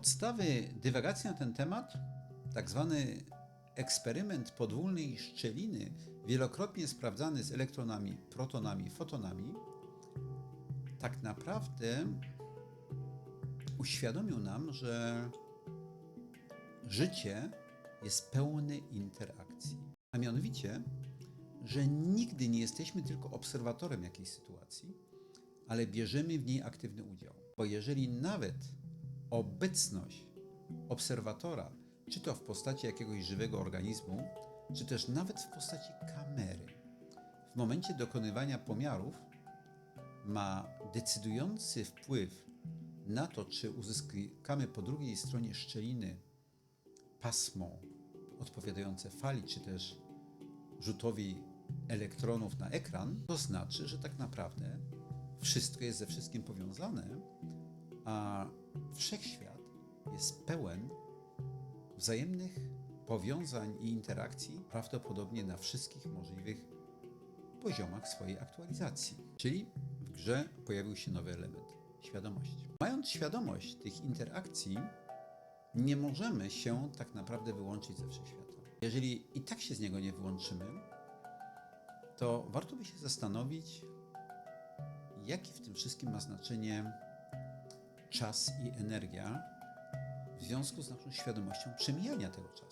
Podstawy dywagacji na ten temat, tak zwany eksperyment podwójnej szczeliny, wielokrotnie sprawdzany z elektronami, protonami, fotonami, tak naprawdę uświadomił nam, że życie jest pełne interakcji. A mianowicie, że nigdy nie jesteśmy tylko obserwatorem jakiejś sytuacji, ale bierzemy w niej aktywny udział. Bo jeżeli nawet obecność obserwatora, czy to w postaci jakiegoś żywego organizmu, czy też nawet w postaci kamery, w momencie dokonywania pomiarów ma decydujący wpływ na to, czy uzyskamy po drugiej stronie szczeliny pasmo odpowiadające fali, czy też rzutowi elektronów na ekran, to znaczy, że tak naprawdę wszystko jest ze wszystkim powiązane, a wszechświat jest pełen wzajemnych powiązań i interakcji prawdopodobnie na wszystkich możliwych poziomach swojej aktualizacji. Czyli w grze pojawił się nowy element świadomości. Mając świadomość tych interakcji, nie możemy się tak naprawdę wyłączyć ze wszechświata. Jeżeli i tak się z niego nie wyłączymy, to warto by się zastanowić, jaki w tym wszystkim ma znaczenie czas i energia w związku z naszą świadomością przemijania tego czasu.